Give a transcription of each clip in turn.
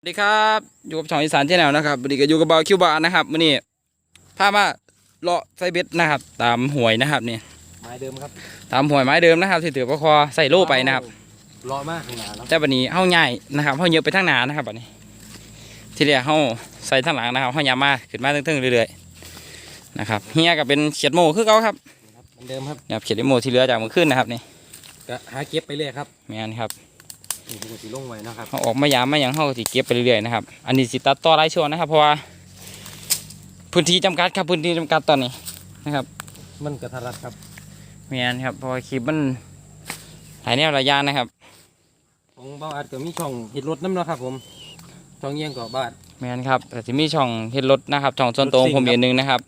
สวัสดีครับอยู่กับช่องอีสานที่แนวนะครับวันนี้ก็อยู่กับเบาคิวบานะครับวันนี้พามาเลาะไซเบ็ดนะครับ ตามหวยนะครับนี่ไม้เดิมครับตามหวยไม้เดิมนะครับที่ถือประคอใส่โล่ไปนะครับรอมากข้างหน้าแล้วแต่วันนี้เฮาใหญ่นะครับเฮาเยอะไปทางหนานะครับวันนี้ ที่เหลือเฮาใส่ทางหลังนะครับเฮายามาขึ้นมาตึ้งๆเรื่อยๆนะครับเฮียก็เป็นเขียดโมคือเขาครับครับเหมือนเดิมครับเนี่ยเขียดโมที่เหลือจากเมื่อคืนนะครับนี่ก็หาเก็บไปเรื่อยครับแม่นครับ นี่ปกติลงไว้นะครับเขาออกมายามมาอย่างเฮาก็สิเก็บไปเรื่อยๆนะครับ อันนี้สิตัดต่อรายช่วงนะครับ เพราะว่า พื้นที่จำกัดครับพื้นที่จำกัดตอนนี้นะครับมันกระทัดรัดครับแมนครับเพราะว่าคลิปมันหลายแนวหลายอย่างนะครับของเบาอัดก็มีช่องเห็ดรถน้ำเนาะครับ ผมช่องเยี่ยงเกาะบ้านแมนครับแต่จะมีช่องเฮ็ดรถนะครับช่องส่วนตัวของผมรถซิ่งครับเองหนึงนะครับ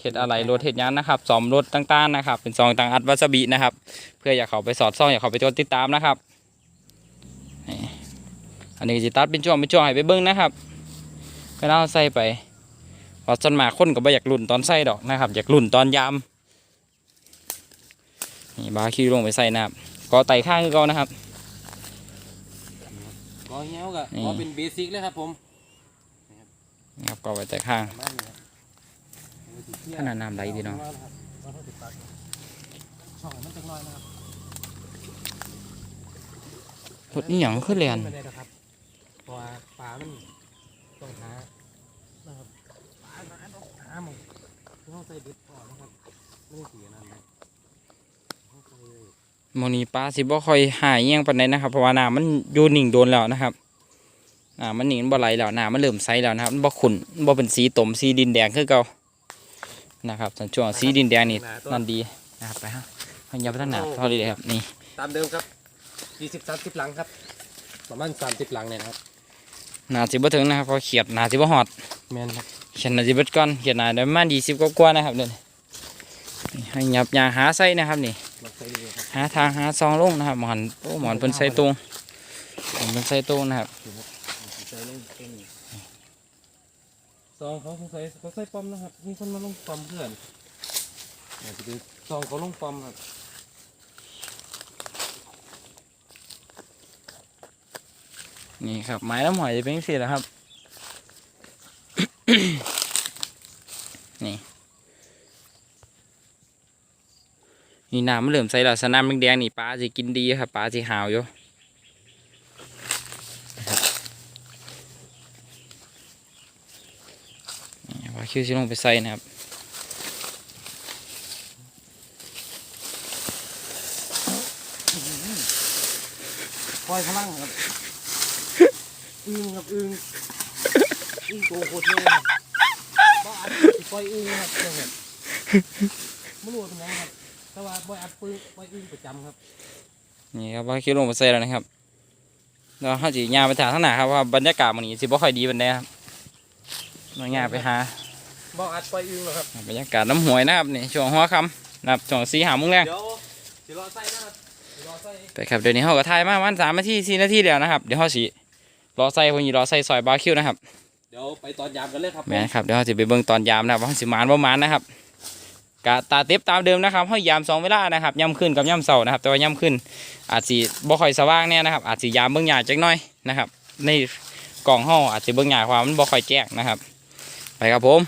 เฮ็ดอะไรรถเฮ็ดหยันนะครับซ่อมรถต่างๆนะครับ เป็นซองต่างอัดวาซาบินะครับ เพื่ออยากเขาไปสอดซ่องอยากเขาไปกดติดตามนะครับนี่อั นนี้จิตัดเป็นช่วงเป็นช่วงให้ไปเบิ้งนะครับเวลาเราใส่ไปเพอจนมากคนก็บ่อยากลุ่นตอนใส่ดอกนะครับ อยากลุ่นตอนยามนี่บาร์คิวลงไปใส่นะครับก็ไต่ข้างคือเก่านะครับก็เงี้ยวก็นี่ก็เป็นเบสิกเลยครับผมนี่ครับก็ไว้แต่ข้างประมาณนี้ครับขนาดน้ำไหลดีเนาะช่องให้มันจังน้อยนะครับรถนี่หยังขึ้นเรียน เพราะว่าปลามันต้องหานะครับปลาหาต้องหาหมองต้องใส่เบ็ดก่อนนะครับไม่เสียนั่นนะต้องใส่เลยโมอนีปลาสิบ่ค่อยหายเงี้ยงปานใดนะครับเพราะว่าน้ำมันอยู่นิ่งโดนแล้วนะครับน้ำมันหนิ่งมันบ่ไหลแล้วน้ำมันเริ่มใสแล้วนะครับมันบ่ขุ่นมันบ่เป็นสีตมสีดินแดงคือเก่านะครับส่วนช่วงสีดินแดงนี่นั่นดีนะครับไปฮะเอายาไปทางหนาเท่านี้เลยครับนี่ตามเดิมครับยี่สิบสามสิบหลังครับ ประมาณสามสิบหลังเนี่ยนะครับ หนาสิบ่ถึงนะครับเพราะเขียดหนาสิบ่ฮอดแมนครับเขียดหนาสิเบิดก่อนเขียดหนาได้ประมาณ20กว่าๆนะครับเดี๋ยวนี้นี่ให้หยับยาหาไส้นะครับนี่ มาใส่เลยครับหาทางหาซองลงนะครับหมอนโอ้หมอนเพิ่นใส่ตรงหมอนเพิ่นใส่ตรงนะครับใส่ลงเต็มซองเขาสงสัยเขาใส่ปอมนะครับมีคนมาลงปอมเพื่อนอาจจะเป็นซองเขาลงปอมครับ นี่ครับไม้น้ำหอยจะเป็นสีแหละครับ นี่ นี่น้ำมันเหลื่อมใสแล้วสนามแดงๆนี่ปลาจะกินดีครับปลาจะหาวอยู่นะครับนี่ปลาคิวชิลงไปใส่นะครับคอยพลังครับ อึ้งครับอึ้งอึ้งโตโคตรเลยครับบ่อัดสิปล่อยอึ้งนะครับเจ้าครับไม่รู้ว่าเป็นยังไงครับแต่ว่าบ่อัดปื้งปล่อยอึ้งประจำครับนี่ครับปลาคิวลงไปใส่แล้วนะครับแล้วเขาจีย่างไปถ่ายข้างหน้าครับว่าบรรยากาศมันนี้สิบ่ค่อยดีเป็นแน่ครับเราย่างไปหาบ่อัดปล่อยอึ้งแล้วครับบรรยากาศน้ำหวยนะครับนี่ช่วงหัวค่ำนะครับช่วงสีหาโมุ้งแรงเดี๋ยวสิรอใส่นะครับสิรอใส่ไปครับเดี๋ยวนี้เขาก็ถ่ายมาประมาณสามนาทีสี่นาทีเดียวนะครับ เดี๋ยวเขาสิ รอใส่พวกนี้รอใส่ซอยบาร์คิวนะครับเดี๋ยวไปตอนยามกันเลยครับแม่นครับเดี๋ยวเขาจะไปเบิ่งตอนยามนะครับว่าเขาสิมานประมาณนะครับกะตาเต็บตามเดิมนะครับเขายามสองเวลานะครับย่ำขึ้นกับย่ำเสาร์นะครับ แต่ว่าย่ำขึ้น อาจสิบ่ค่อยสว่างแน่นะครับ อาจสิยามเบิ่งหยาจักหน่อยนะครับ ในกล่องห้องอาจจะเบิ่งหยาความมันบ่ค่อยแจ้งนะครับ ไปครับผม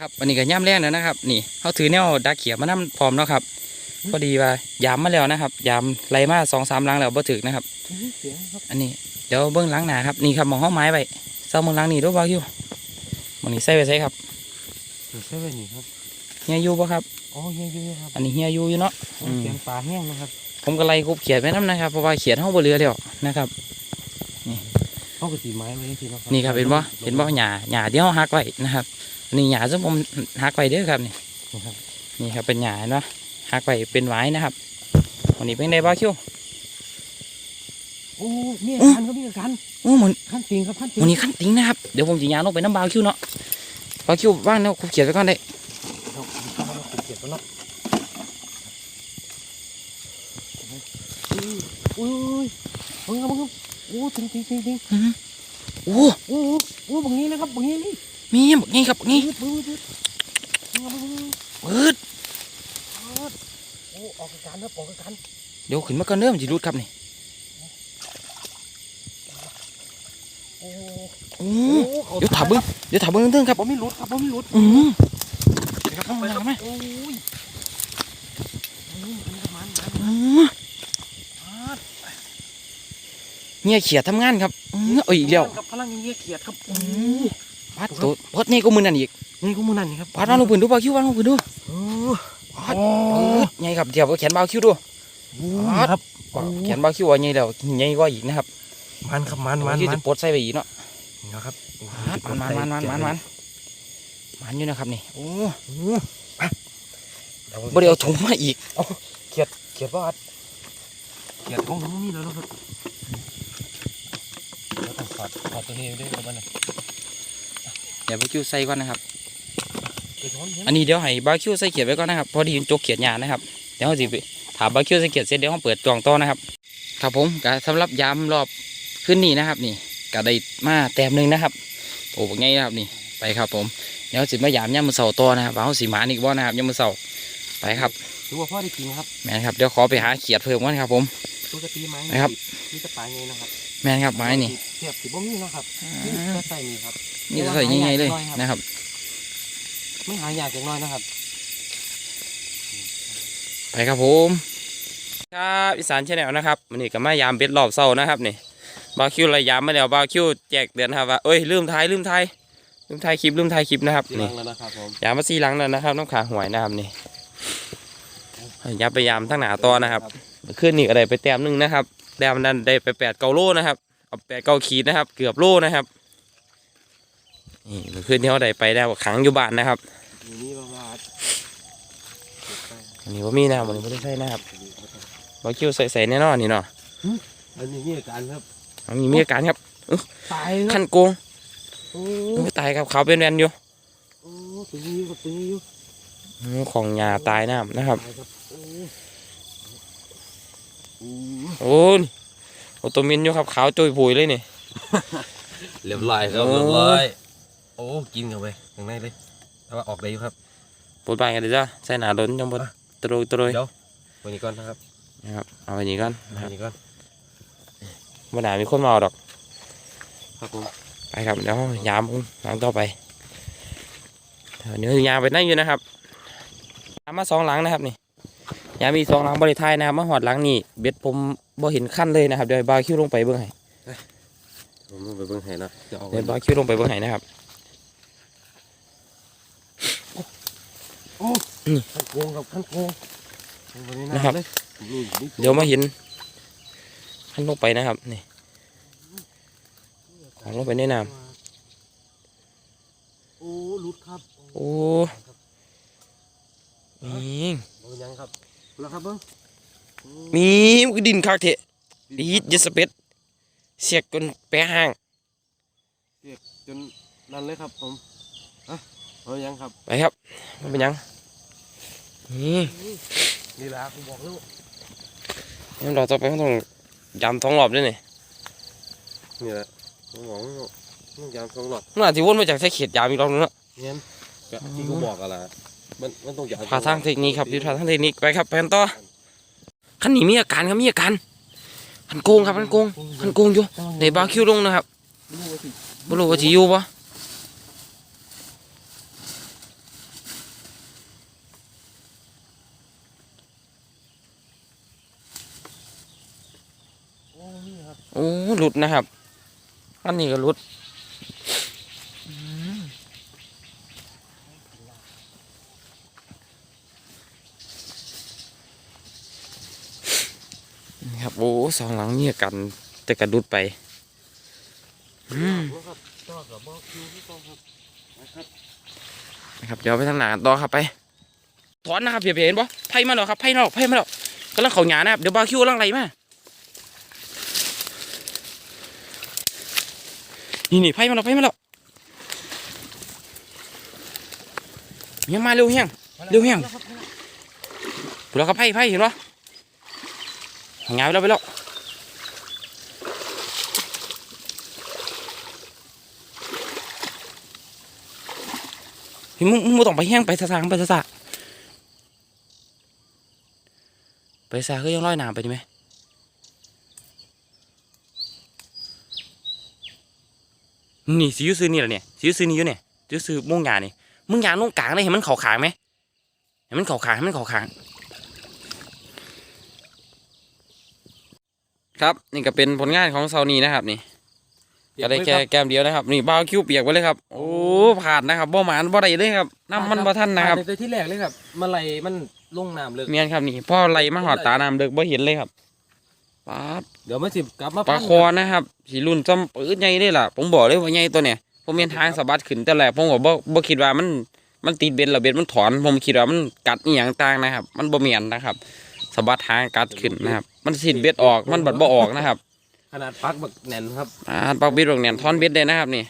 ครับวันนี้ก็ย่ำแรงแล้วนะครับ นี่เขาถือแนวดักเขียบมานํพร้อมแล้วครับพอดีว่ายามมาแล้วนะครับ ยามไล่มาสองสามหลังแล้วบ่ถึกนะครับเสียงครับอันนี้ เดี๋ยวเบิ้งหล้างหนาครับนี่ครับหมองห้องไม้ไปเศร้าเบิ้งหล้างนี่รู้บ่าวอยู่หมองนี้ใส่ไปใส่ครับใช่ไหมนี่ครับเฮียอยู่บ่ครับอ๋อเยอะๆครับอันนี้เฮียอยู่อยู่เนาะอืมเสียงปลาแห้งนะครับผมก็ไล่คุบเขียดไปน้ำนะครับเพราะว่าเขียดห้องบ่เรือแล้วนะครับเขาก็สีไม้ไว้ที่นะนี่ครับเห็นบ่เห็นบ่หญ้าหญ้าที่เฮาหักไว้นะครับอันนี่หญ้าซึ่งผมหักไว้เด้อครับนี่ครับนี่ครับเป็นหญ้าเนาะหักไว้เป็นไว้นะครับวันนี้เป็นไงบ่าวคิว โอ้มีอู้คันก็มีกันโอ้หมันขั้นติงครับขั้นติงวันนี้ขั้นติงนะครับ เดี๋ยวผมจะย่างลงไปน้ำบ่าวคิวเนาะบ่าวคิวว่างเนาะคุบเขียดไปก่อนได้เอาเอาเอาเอาเก็บกันเนาะอุ้ยอุ้ยอุ้ยมึงครับมึงครับโอ้ติงติงติงติงโอ้โอ้โหโอ้บางนี้นะครับบางนี้นี่มีบักนี่ครับบักนี่ปืดปืดปืดมึงครับมึงครับเปิดโอ้ออกอาการครับออกอาการเดี๋ยวขึ้นมาก่อนเริ่มนสิรุดครับนี่ เดี๋ยวถามเบิ้งเดี๋ยวถามเบิ้งเรื่องครับบ่มีรุดครับบ่มีรุดอืมครับเอาไปมาครับเอามาโอ้ยอืมอันนี้ก็มันมันอืมมันเนี่ยเขียดทำงานครับอืมเอ้ยอีกแล้วครับพลังเงี้ยเขียดครับโอ้พัดตัวพัดนี่ก็มือนั่นอีกนี่ก็มือนั่นนี่ครับพัดวางลงพื้นดูเบาคิววางลงพื้นดูโอ้พัดปึ๊ดไงครับเดี๋ยวเอาแขนเบาคิวดูครับแขนเบาคิวว่าไงแล้วไงก็อีกนะครับ มันครับมันมันคิวมัจะนปลดใส่ไปอีกเนาะนะครับมันมันมันมันมันมันมันอยู่นะครับนี่โอ้โอ้บ่ได้เอาถุงมาอีกเขียดเขียดว่าอัดเขียดของผมมีแล้วนะครับแล้วต้องถอดถอดตัวนี้ด้วยครับมันน่ะเดี๋ยวเบาคิวใส่ก่อนนะครับไปช้อนเห็นอันนี้เดี๋ยวให้บาร์คิวใส่เขียดไว้ก่อนนะครับเพอดีมันจกเขียดยานะครับ เดี๋ยวเราสิไปถามบาร์คิวใส่เขียดเสร็จเดี๋ยวเราเปิดจองโต๊ะนะครับ ครับผมก็สำหรับยามรอบ ขึ้นนี่นะครับ นี่ก็ได้มาแต้มหนึ่งนะครับโอ้บอกไงนะครับนี่ไปครับผมเดี๋ยวสิมายามย่ามมือเสาโตอนะครับว่าเขาสีหมาอีกบ่นะครับย่ามมือเสาไปครับถือว่าพ่อได้กินครับแมนครับเดี๋ยวขอไปหาเขียดเพิ่มก่อนครับ ผมปกติไม้นะครับนี่จะปลายไงนะครับ แมนครับไม้นี่เทียบสิบ่มีนะครับอ่นี่าก็ใส่นี่ครับนี่จะใส่ยังไงเลยนะครับไม่หายากจังน้อยนะครับ ไปครับผมครับอีสานชาแนลนะครับวันนี้ก็มายามเบ็ดรอบเศร้านะครับนี่ บาร์คิวระยามมาแล้วบาร์คิวแจกเดือนครับว่าเอ้ยลืมทายลืมทายลืมทายคลิปลืมทายคลิปนะครับทีหนี่ลังแล้วนะครับผมยามมาซีหลังแล้วนะครับน้ำขาหวยนะครับนี่ยามไปยามทั้งหนาต่อนะครับขึ้นนี่ก็ได้ไปแต้มหนึ่งนะครับแต้มนั้นได้ไปแปดเก้าโลนะครับเอาแปดเก้าขีดนะครับ เกือบโลนะครับนี่เมื่อคืนที่เขาได้ไปแล้วขังอยู่บ้านนะครับอยู่นี่ประมาณอันนี้ว่ามีนะครับวันนี้ไม่ได้ใส่นะครับบาร์คิวใส่ใส่แน่นอนนี่เนาะอันนี้มีอาการครับ อันนี้มีอาการครับตายครัขั้บนโกงโอ้โอ้ยตายครับเขาเป็นแวนอยู่โอ้ตึงอยู่ครับตึงอยู่อืมของยาตายน้ำนะครับตายครับโอ้โอ้โอ้ยโอตัวมินอยู่ครับขาวจุยผุยเลยนี่เรียบร้อยครับโอ้เรียบร้อยโอ้กินเข้าไปข้างในเลยแต่ว่าออกได้อยู่ครับปวดบานกันเดี๋ยวจ้าใส่หนาล้นจังบดตรยตรยเดี๋ยววันนี้ก่อนนะครับนะครับเอาไปนี้ก่อนนะควัรับนนี้ก่อน บ่หนามีคนมาเอาดอก ครับผมไปครับเดี๋ยวยามพุ่งยามต่อไปเดี๋ยวยามไปนั่งอยู่นะครับยามมาสองหลังนะครับนี่ยามมีสองหลังบริทายนะครับมาหอดหลังนี่เบ็ดผมบ่เห็นขั้นเลยนะครับเดี๋ยวให้บาวคิวลงไปเบื้องให้ผมลงไปเบิ่งให้นะจะออกเดี๋ยวบาวคิวลงไปเบื้องให้นะครับขั้นโกงครับขั้นโกงวันนี้นะครับเลยลุยนี่เดี๋ยวมาเห็น ขั้นลงไปนะครับนี่ของลงไปในน้โอ้ลุดครับำโอ้นี่โอ้ยังครับแล้วครับเบิ้งมีมันก็ดินคักเถะดีดยสเปดเสียกจนแปะห้างจนนั่นเลยครับผมฮะเอายังครับไปครับมันเป็นหยังนี่นี่แหละผมบอกแล้วนี่เราต่อไปเราต้อง ยำท้องรอบด้วยนี่นี่แหละผมบอกว่าต้องยามสองหลอดมันอาจจะวนมาจากใช้เขียดยามอีกรอบนึงเนาะเงี้ยก็ที่กูบอกกันละมันมันต้องยามพาทางเทคนิคครับยุทธาทางเทคนิคไปครับไปกันต่อขันนี้มีอาการครับมีอาการขันโกงครับขันโกงขันโกงอยู่ในบาร์คิวลงนะครับบรู้ว่าจะอยู่ปะ โอ้นี่ครับ โอ้หลุดนะครับ อันนี้ก็หลุดอืมนี่ครับโอ้สองหลังเนี่ยกันแต่กระดุดไปนะครับเดี๋ยวไปทางหนาต่อครับไปถอนนะครับเพียเห็นปะไพ่มาแล้วครับไพ่มาแล้วไพ่มาแล้วกำลังเขาหยานะครับเดี๋ยวบาร์คิวกำลังไหมา นี่นี่ไพ่มาแล้วไพ่มาแล้วยังมาเร็วเฮียงเร็วแห้งถูกแล้วครับไพ่ไพ่เห็นปะหางยาไปแล้วไปแล้วเฮ้ยมึงมึงบ่ต้องไปแห้งไปซะๆไปซะๆไปซะก็ยังลอยน้ำไปดีไหม นี่สิอยูซื้อนี่แหละเนี่ยสิอยูซื้อนี่อยู่เนี่ยสิอยูซื้อม่วงยานี่มึงยางลงกลางเลยเห็นมันเข่าขางไหมเห็นมันเข่าขางเห็นมันเข่าขางครับนี่ก็เป็นผลงานของเซานีนะครับนี่ก็ได้แค่แก้มเดียวนะครับ นี่บ้าวคิ้วเปียกไปเลยครับ โอ้ผ่านนะครับบ่หมานบ่ได้เลยครับน้ำมันบ่ทันนะครับแต่ที่แรกเลยครับมาไหลมันลงน้ำเลยเมียนครับนี่พ่อไหลมาหอดตาน้ำเด็กบ่เห็นเลยครับ ป๊าดเดี๋ยวมันสิกลับมาปลาคอนะครับสีรุ่นจำปื้ดใหญ่เลยล่ะ ผมบอกเลยว่าใหญ่ตัวเนี่ยผมเห็นทางสะบัดขึ้นแต่แรกผมก็บ่บ่คิดว่ามันมันติดเบ็ดแล้วเบ็ดมันถอน ผมคิดว่ามันกัดอีหยังต่างนะครับ มันบ่เมียนนะครับสะบัดทางกัดขึ้นนะครับ มันสิดเบ็ดออกมันบัดบ่ออกนะครับขนาดปักบักแน่นครับอ่าปักเบ็ดบอกเนี่ยถอนเบ็ดเลยนะครับ นี่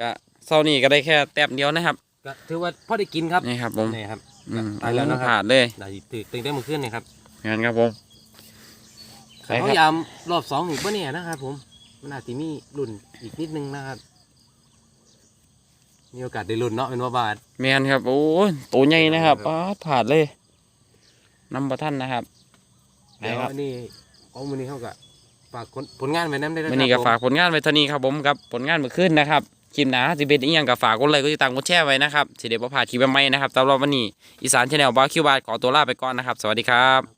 ก็เช้านี้ก็ได้แค่แต้มเดียวนะครับก็ถือว่าพอได้กินครับนี่ครับผมนี่ครับอืมตายแล้วนะครับผ่านเลยได้ตื่นตื่นได้เมื่อคืนนี่ครับงั้นครับผม ใช่ครับพยายามรอบสองอีกปะเนี่ยนะครับผม มันอาจจะมีรุ่นอีกนิดนึงนะครับ มีโอกาสได้รุ่นเนาะเป็นว่าบาท แมนครับ โอ้ยตัวใหญ่นะครับป๊าดผ่านเลยนำประท่านนะครับเดี๋ยวนะครับ อันนี้ของมือนี้เขาก็ฝากผลผลงานไว้น้ำได้แล้ววันนี้ก็ผมฝากผลงานไว้เท่านี้ครับผมกับผลงานเมื่อคืนนะครับคลิปหนาสิเป็นอีกอย่างกับฝากกดไลค์กดติดตามกดแชร์ไว้นะครับสิเดี๋ยวพลาดคลิปใหม่ๆนะครับสำหรับวันนี้อีสานชาแนลบาร์คิวบาร์ขอตัวลาไปก่อนนะครับ สวัสดีครับ